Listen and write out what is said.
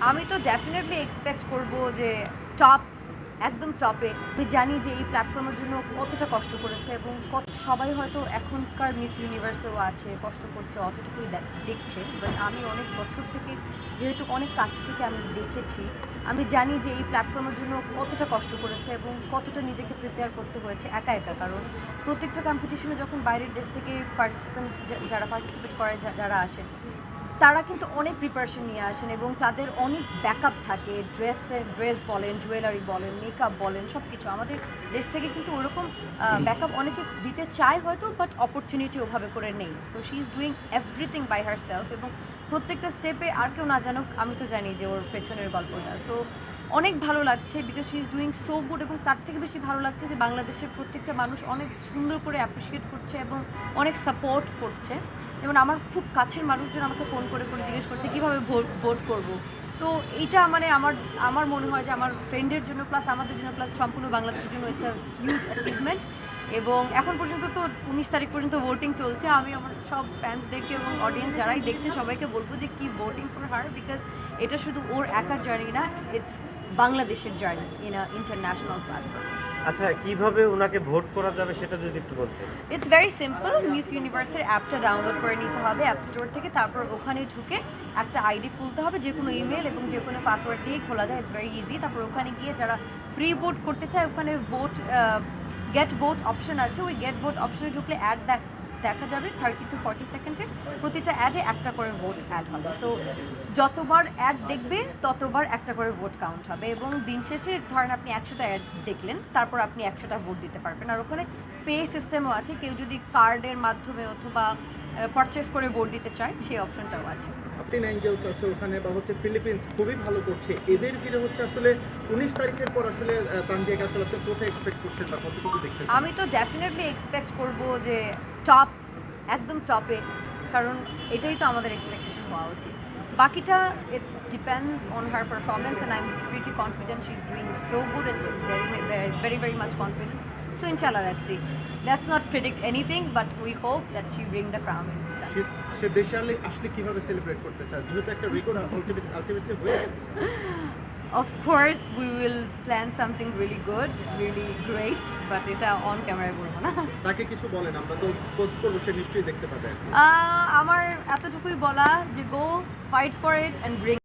আমি তো definitely expect করব যে টপ একদম টপে আমি জানি যে এই প্ল্যাটফর্মের জন্য কতটা কষ্ট করেছে এবং কত, সবাই হয়তো এখনকার মিস ইউনিভার্সেও আছে, কষ্ট করছে, অতটুকুই দেখ- দেখছে। বাট আমি অনেক বছর থেকে, যেহেতু অনেক কাছ থেকে আমি দেখেছি, আমি জানি যে এই প্ল্যাটফর্মের জন্য কতটা কষ্ট করেছে এবং কতটা নিজেকে প্রিপেয়ার করতে হয়েছে একা একা। কারণ প্রত্যেকটা কম্পিটিশনে যখন বাইরের দেশ থেকে পার্টিসিপেন্ট যারা পার্টিসিপেট করে যারা আসেন তারা কিন্তু অনেক প্রিপারেশন নিয়ে আসেন এবং তাদের অনেক ব্যাকআপ থাকে। ড্রেসে, ড্রেস বলেন জুয়েলারি বলেন মেকআপ বলেন সব কিছু আমাদের দেশ থেকে কিন্তু ওরকম ব্যাকআপ অনেকে দিতে চায় হয়তো বাট অপরচুনিটি ওভাবে করে নেই। So she is doing everything by herself এবং প্রত্যেকটা স্টেপে আর কেউ না জানুক, আমি তো জানি যে ওর পেছনের গল্পটা। সো অনেক ভালো লাগছে because she is doing so good এবং তার থেকে বেশি ভালো লাগছে যে বাংলাদেশের প্রত্যেকটা মানুষ অনেক সুন্দর করে অ্যাপ্রিসিয়েট করছে এবং অনেক সাপোর্ট করছে। যেমন আমার খুব কাছের মানুষজন আমাকে ফোন করে করে জিজ্ঞেস করছে, কীভাবে ভোট ভোট করব? তো এটা মানে আমার আমার মনে হয় যে আমার ফ্রেন্ডের জন্য প্লাস আমাদের জন্য প্লাস সম্পূর্ণ বাংলাদেশের জন্য ইটস হিউজ অ্যাচিভমেন্ট এবং এখন পর্যন্ত তো উনিশ তারিখ পর্যন্ত ভোটিং চলছে। আমি আমার সব ফ্যান্সদেরকে এবং অডিয়েন্স যারাই দেখছে সবাইকে বলব যে কি ভোটিং ফর হার বিকজ এটা শুধু ওর একার জার্নি না ইটস বাংলাদেশের journey in a international platform আচ্ছা কীভাবে ওনাকে ভোট করা যাবে সেটা যদি একটু বলতেন। ইটস ভেরি সিম্পল মিস ইউনিভার্সের অ্যাপটা ডাউনলোড করে নিতে হবে অ্যাপ স্টোর থেকে, তারপর ওখানে ঢুকে একটা আইডি খুলতে হবে, যে কোনো ইমেল এবং যে কোনো পাসওয়ার্ড দিয়ে খোলা যায় ইটস ভেরি ইজি তারপর ওখানে গিয়ে যারা ফ্রি ভোট করতে চায়, ওখানে ভোট গেট ভোট অপশন আছে, ওই গেট ভোট অপশনে ঢুকলে অ্যাড দেখা যাবে থার্টি টু ফর্টি সেকেন্ডের প্রতিটা অ্যাডে একটা করে ভোট অ্যাড হবে। সো যতবার অ্যাড দেখবে, ততবার একটা করে ভোট কাউন্ট হবে এবং দিন শেষে ধরেন আপনি একশোটা অ্যাড দেখলেন, তারপর আপনি একশোটা ভোট দিতে পারবেন। আর ওখানে পে সিস্টেমও আছে। কেউ যদি কার্ডের মাধ্যমে অথবা পারচেস করে ভোট দিতে চায় সেই অপশনটাও আছে। আপনি অ্যাঞ্জেলস আছে ওখানে বা হচ্ছে ফিলিপিন্স খুবই ভালো করছে। এদের ভিড়ে হচ্ছে আসলে উনিশ তারিখের পর আসলে তানজিয়াকে আসলে আপনি কোথায় এক্সপেক্ট করছেন বা কতটুকু দেখতে আমি তো ডেফিনেটলি এক্সপেক্ট করব যে টপ একদম টপে কারণ এটাই তো আমাদের এক্সপেকটেশন হওয়া উচিত। বাকিটা it's depends on her performance and I am pretty confident she is doing so good and very very very much confident see let's not predict anything but we hope that she bring the crown in সে সে দেশে আসলে আসলে কীভাবে celebrate করতে চায়? যেহেতু একটা record ultimate ultimately হয়ে গেছে। Of course, we will plan something really good, really great, but এটা অন ক্যামেরায় বলব না। তাকে কিছু বলেন আমরা তো পোস্ট করব সে নিশ্চয়ই দেখতে পাবে। আমার এতটুকুই বলা যে go fight for it and bring